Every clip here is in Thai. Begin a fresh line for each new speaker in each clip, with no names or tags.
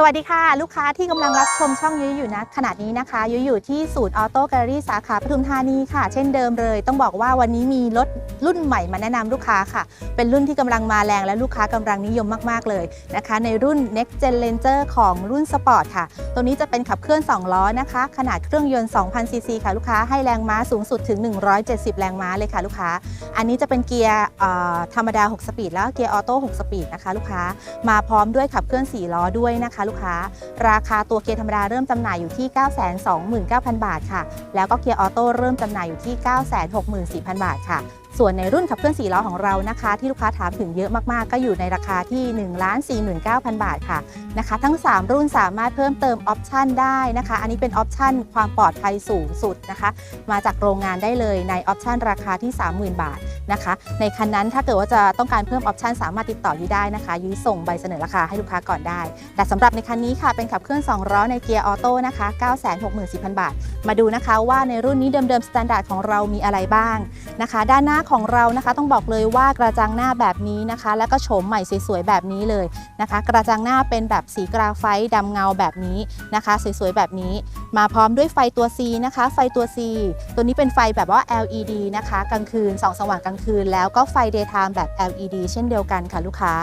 สวัสดีค่ะ ลูกค้าที่กำลังรับชมช่องยุ้ยอยู่นะขณะนี้นะคะ ยุ้ยอยู่ที่ศูนย์ออโต้แกลเลอรี่สาขาปทุมธานีค่ะ เช่นเดิมเลย ต้องบอกว่าวันนี้มีรถรุ่นใหม่มาแนะนำลูกค้าค่ะ เป็นรุ่นที่กำลังมาแรงและลูกค้ากำลังนิยมมากๆเลยนะคะ ในรุ่น Next Gen Ranger ของรุ่นสปอร์ตค่ะ ตัวนี้จะเป็นขับเคลื่อน 2 ล้อนะคะ ขนาดเครื่องยนต์ 2,000 ซีซีค่ะลูกค้าให้แรงม้าสูงสุดถึง 170 แรงม้าเลยค่ะลูกค้า อันนี้จะเป็นเกียร์ธรรมดา 6 สปีดแล้วเกียร์ออโต้ 6 สปีดนะคะลูกค้า มาพร้อมด้วยขับเคลื่อน 4 ล้อด้วยนะคะลูกค้า ราคาตัวเกียร์ธรรมดาเริ่มจำหน่ายอยู่ที่ 929,000 บาทค่ะ แล้วก็เกียร์ออโต้เริ่มจำหน่ายอยู่ที่ 964,000 บาทค่ะส่วนในรุ่นขับเคลื่อน4ล้อของเรานะคะ ที่ลูกค้าถามถึงเยอะมากๆ ก็อยู่ในราคาที่ 1,49,000 บาทค่ะนะคะ ทั้ง 3 รุ่นสามารถเพิ่มเติมออปชันได้นะคะ อันนี้เป็นออปชันความปลอดภัยสูงสุดนะคะ มาจากโรงงานได้เลยในออปชันราคาที่ 30,000 บาทนะคะ ในคันนั้นถ้าเกิดว่าจะต้องการเพิ่มออปชันสามารถติดต่อยุ้ยได้นะคะ ยุ้ยส่งใบเสนอราคาให้ลูกค้าก่อนได้ แต่สำหรับในคันนี้ค่ะเป็นขับเคลื่อน2ล้อในเกียร์ออโต้นะคะ964,000 บาท มาดูนะคะว่าในรุ่นนี้เดิมๆสแตนดาร์ดของเรามีอะไรบ้างนะคะ ด้านหน้าของเรานะคะต้องบอกเลยว่ากระจังหน้าแบบนี้นะคะ แล้วก็โฉมใหม่สวยๆแบบนี้เลยนะคะ กระจังหน้าเป็นแบบสีกราไฟต์ดำเงาแบบนี้นะคะสวยๆแบบนี้ มาพร้อมด้วยไฟตัว C นะคะ ไฟตัว C ตัวนี้เป็นไฟแบบว่า LED นะคะกลางคืนส่องสว่างกลางคืน แล้วก็ไฟ daytime แบบ LED เช่นเดียวกันค่ะลูกค้า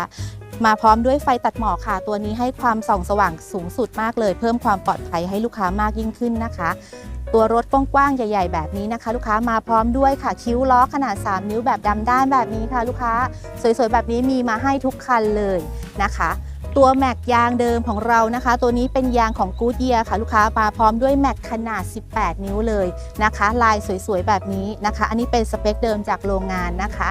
มาพร้อมด้วยไฟตัดหมอกค่ะ ตัวนี้ให้ความส่องสว่างสูงสุดมากเลย เพิ่มความปลอดภัยให้ลูกค้ามากยิ่งขึ้นนะคะ ตัวรถกว้างๆใหญ่ ๆ แบบนี้นะคะ ลูกค้ามาพร้อมด้วยค่ะ คิ้วล้อขนาด 3 นิ้วแบบดำด้านแบบนี้ค่ะ ลูกค้า สวยๆ แบบนี้มีมาให้ทุกคันเลยนะคะตัวแม็กยางเดิมของเรานะคะ ตัวนี้เป็นยางของกูดเยียค่ะลูกค้ามาพร้อมด้วยแม็กขนาด 18 นิ้วเลยนะคะ ลายสวยๆ แบบนี้นะคะ อันนี้เป็นสเปคเดิมจากโรงงานนะคะ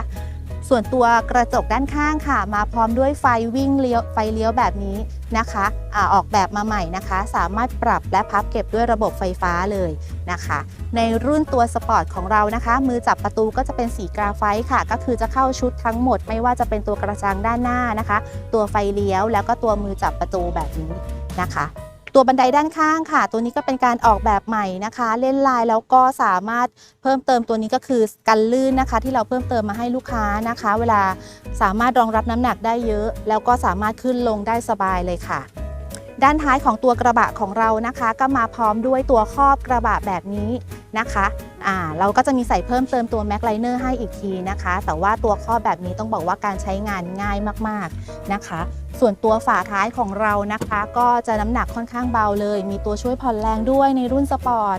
ส่วนตัวกระจกด้านข้างค่ะ มาพร้อมด้วยไฟวิ่งเลี้ยวไฟเลี้ยวแบบนี้นะคะอออกแบบมาใหม่นะคะ สามารถปรับและพับเก็บด้วยระบบไฟฟ้าเลยนะคะ ในรุ่นตัวสปอร์ตของเรานะคะ มือจับประตูก็จะเป็นสีกราไฟต์ค่ะ ก็คือจะเข้าชุดทั้งหมด ไม่ว่าจะเป็นตัวกระจังด้านหน้านะคะ ตัวไฟเลี้ยวแล้วก็ตัวมือจับประตูแบบนี้นะคะ ตัวบันไดด้านข้างค่ะ ตัวนี้ก็เป็นการออกแบบใหม่นะคะ เล่นลายแล้วก็สามารถเพิ่มเติมตัวนี้ก็คือกันลื่นนะคะ ที่เราเพิ่มเติมมาให้ลูกค้านะคะ เวลาสามารถรองรับน้ำหนักได้เยอะ แล้วก็สามารถขึ้นลงได้สบายเลยค่ะด้านท้ายของตัวกระบะของเรานะคะ ก็มาพร้อมด้วยตัวครอบกระบะแบบนี้ นะคะอ่าเราก็จะมีใส่เพิ่มเติมตัวแม็กไลเนอร์ให้อีกทีนะคะ แต่ว่าตัวครอแบบนี้ต้องบอกว่าการใช้งานง่ายมากๆนะคะ ส่วนตัวฝาท้ายของเรานะคะ ก็จะน้ำหนักค่อนข้างเบาเลย มีตัวช่วยผ่อนแรงด้วยในรุ่นสปอร์ต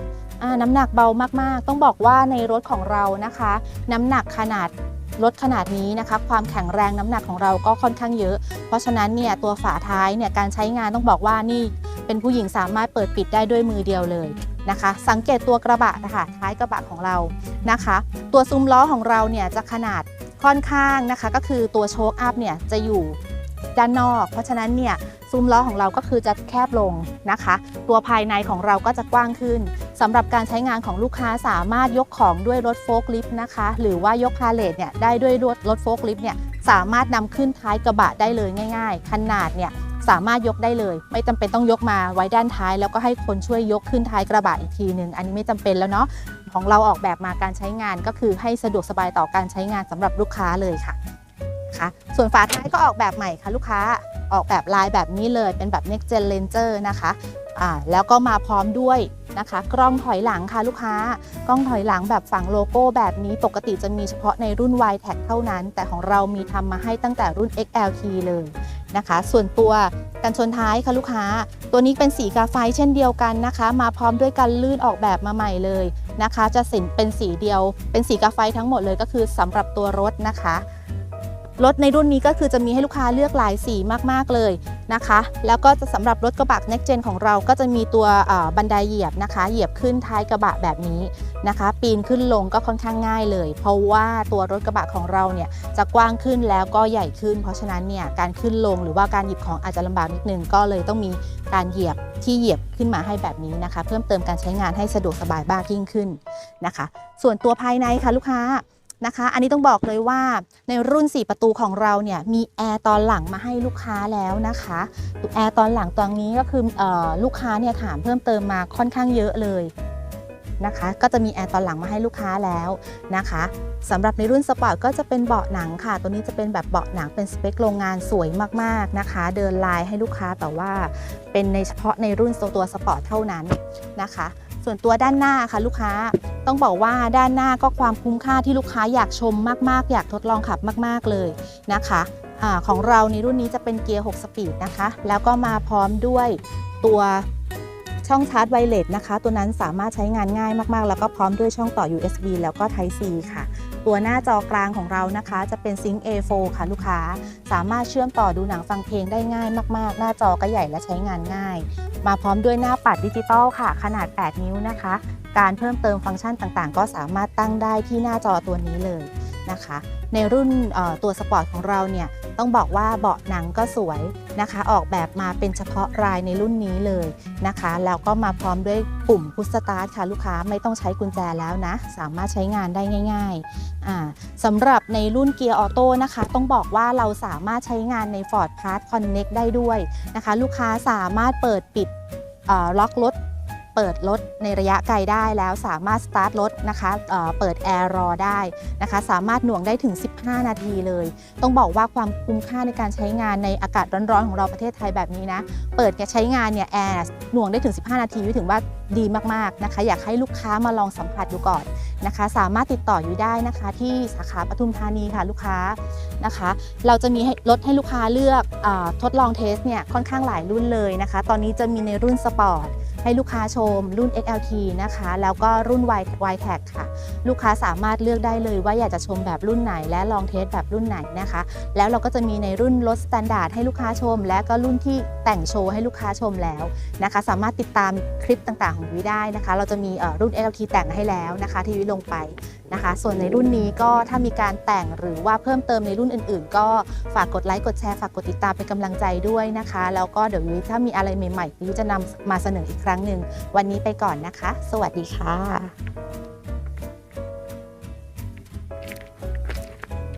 น้ำหนักเบามากๆ ต้องบอกว่าในรถของเรานะคะ น้ำหนักขนาดรถขนาดนี้นะคะ ความแข็งแรงน้ำหนักของเราก็ค่อนข้างเยอะ เพราะฉะนั้นเนี่ยตัวฝาท้ายเนี่ยการใช้งานต้องบอกว่านี่เป็นผู้หญิงสามารถเปิดปิดได้ด้วยมือเดียวเลย นะคะ สังเกตตัวกระบะนะคะท้ายกระบะของเรานะคะ ตัวซุ้มล้อของเราเนี่ยจะขนาดค่อนข้างนะคะ ก็คือตัวโชคอัพเนี่ยจะอยู่ด้านนอก เพราะฉะนั้นเนี่ยซุ้มล้อของเราก็คือจะแคบลงนะคะ ตัวภายในของเราก็จะกว้างขึ้นสำหรับการใช้งานของลูกค้าสามารถยกของด้วยรถโฟล์คลิฟต์นะคะ หรือว่ายกพาเลทเนี่ยได้ด้วยรถรถโฟล์คลิฟต์เนี่ยสามารถนำขึ้นท้ายกระบะได้เลยง่าย ๆ ขนาดเนี่ย สามารถยกได้เลย ไม่จำเป็นต้องยกมาไว้ด้านท้าย แล้วก็ให้คนช่วยยกขึ้นท้ายกระบะอีกทีหนึ่งอันนี้ไม่จำเป็นแล้วเนาะของเราออกแบบมาการใช้งานก็คือให้สะดวกสบายต่อการใช้งานสำหรับลูกค้าเลยค่ะค่ะส่วนฝาท้ายก็ออกแบบใหม่ค่ะลูกค้าออกแบบลายแบบนี้เลยเป็นแบบ next gen ranger นะคะอ่าแล้วก็มาพร้อมด้วยนะคะ กล้องถอยหลังค่ะลูกค้ากล้องถอยหลังแบบฝังโลโก้แบบนี้ปกติจะมีเฉพาะในรุ่น y t a g เท่านั้น แต่ของเรามีทำมาให้ตั้งแต่รุ่น XLT เลย นะคะ ส่วนตัวกันชนท้ายค่ะลูกค้า ตัวนี้เป็นสีกาไฟเช่นเดียวกันนะคะ มาพร้อมด้วยกันลื่นออกแบบมาใหม่เลยนะคะ จะสินเป็นสีเดียว เป็นสีกาไฟทั้งหมดเลยก็คือสำหรับตัวรถนะคะรถในรุ่นนี้ก็คือจะมีให้ลูกค้าเลือกหลายสีมากๆเลย นะคะ แล้วก็จะสำหรับรถกระบะ Next Gen ของเราก็จะมีตัวบันไดเหยียบนะคะ เหยียบขึ้นท้ายกระบะแบบนี้นะคะ ปีนขึ้นลงก็ค่อนข้างง่ายเลย เพราะว่าตัวรถกระบะของเราเนี่ยจะกว้างขึ้นแล้วก็ใหญ่ขึ้น เพราะฉะนั้นเนี่ยการขึ้นลงหรือว่าการหยิบของอาจจะลำบากนิดนึงก็เลยต้องมีการเหยียบที่เหยียบขึ้นมาให้แบบนี้นะคะ เพิ่มเติมการใช้งานให้สะดวกสบายมากยิ่งขึ้นนะคะ ส่วนตัวภายในค่ะลูกค้า นะคะ อันนี้ต้องบอกเลยว่าในรุ่น 4 ประตูของเราเนี่ยมีแอร์ตอนหลังมาให้ลูกค้าแล้วนะคะตัวแอร์ตอนหลังตอนนี้ก็คือออลูกค้าเนี่ยถามเพิ่มเติมมาค่อนข้างเยอะเลยนะคะ ก็จะมีแอร์ตอนหลังมาให้ลูกค้าแล้วนะคะสำหรับในรุ่นสปอร์ตก็จะเป็นเบาะหนังค่ะ ตัวนี้จะเป็นแบบเบาะหนังเป็นสเปคโรงงานสวยมากๆนะคะ เดินลายให้ลูกค้าแต่ว่าเป็นในเฉพาะในรุ่นตัวสปอร์ตเท่านั้นนะคะ ส่วนตัวด้านหน้าค่ะลูกค้าต้องบอกว่าด้านหน้าก็ความคุ้มค่าที่ลูกค้าอยากชมมากๆ อยากทดลองขับมาก ๆเลยนะคะอของเราในรุ่นนี้จะเป็นเกียร์ 6 สปีดนะคะ แล้วก็มาพร้อมด้วยตัวช่องชาร์จไวเลสนะคะ ตัวนั้นสามารถใช้งานง่ายมากๆ แล้วก็พร้อมด้วยช่องต่อ USB แล้วก็ Type C ค่ะ ตัวหน้าจอกลางของเรานะคะ จะเป็น Sync A4 ค่ะลูกค้า สามารถเชื่อมต่อดูหนังฟังเพลงได้ง่ายมาก ๆ หน้าจอก็ใหญ่และใช้งานง่าย มาพร้อมด้วยหน้าปัดดิจิตอลค่ะ ขนาด 8 นิ้วนะคะ การเพิ่มเติมฟังก์ชันต่างๆ ก็สามารถตั้งได้ที่หน้าจอตัวนี้เลย นะคะ ในรุ่นตัวสปอร์ตของเราเนี่ยต้องบอกว่าเบาะหนังก็สวยนะคะ ออกแบบมาเป็นเฉพาะรายในรุ่นนี้เลยนะคะ แล้วก็มาพร้อมด้วยปุ่มพุชสตาร์ทค่ะลูกค้าไม่ต้องใช้กุญแจแล้วนะ สามารถใช้งานได้ง่ายๆสำหรับในรุ่นเกียร์ออโต้นะคะ ต้องบอกว่าเราสามารถใช้งานใน Ford Pass Connect ได้ด้วยนะคะ ลูกค้าสามารถเปิดปิดล็อกรถ เปิดรถในระยะไกลได้แล้วสามารถสตาร์ทรถนะคะเเปิดแอร์รอได้นะคะสามารถหน่วงได้ถึง 15 นาทีเลย ต้องบอกว่าความคุ้มค่าในการใช้งานในอากาศร้อนๆของเราประเทศไทยแบบนี้นะเปิดแกใช้งานเนี่ยแอร์หน่วงได้ถึง 15 นาทีถือว่าดีมากๆนะคะ อยากให้ลูกค้ามาลองสัมผัสดูก่อนนะคะ สามารถติดต่ออยู่ได้นะคะ ที่สาขาปทุมธานีค่ะลูกค้านะคะ เราจะมีรถให้ลูกค้าเลือกอทดลองเทสเนี่ยค่อนข้างหลายรุ่นเลยนะคะ ตอนนี้จะมีในรุ่นสปอร์ต ให้ลูกค้าชมรุ่น XLT นะคะ แล้วก็รุ่น Y Y Tag ค่ะ ลูกค้าสามารถเลือกได้เลยว่าอยากจะชมแบบรุ่นไหน และลองเทสแบบรุ่นไหนนะคะ แล้วเราก็จะมีในรุ่นรถสแตนดาร์ดให้ลูกค้าชม และก็รุ่นที่แต่งโชว์ให้ลูกค้าชมแล้วนะคะ สามารถติดตามคลิปต่างๆ ของวิได้นะคะ เราจะมีเอ่อรุ่น XLT แต่งให้แล้วนะคะ ที่วิลงไปนะคะ ส่วนในรุ่นนี้ก็ถ้ามีการแต่งหรือว่าเพิ่มเติมในรุ่นอื่น ๆ ก็ฝากกดไลค์กดแชร์ฝากกดติดตามเป็นกำลังใจด้วยนะคะ แล้วก็เดี๋ยววิถ้ามีอะไรใหม่ๆวิจะนำมาเสนออีกครั้งหนึ่งวันนี้ไปก่อนนะคะ สวัสดีค่ะ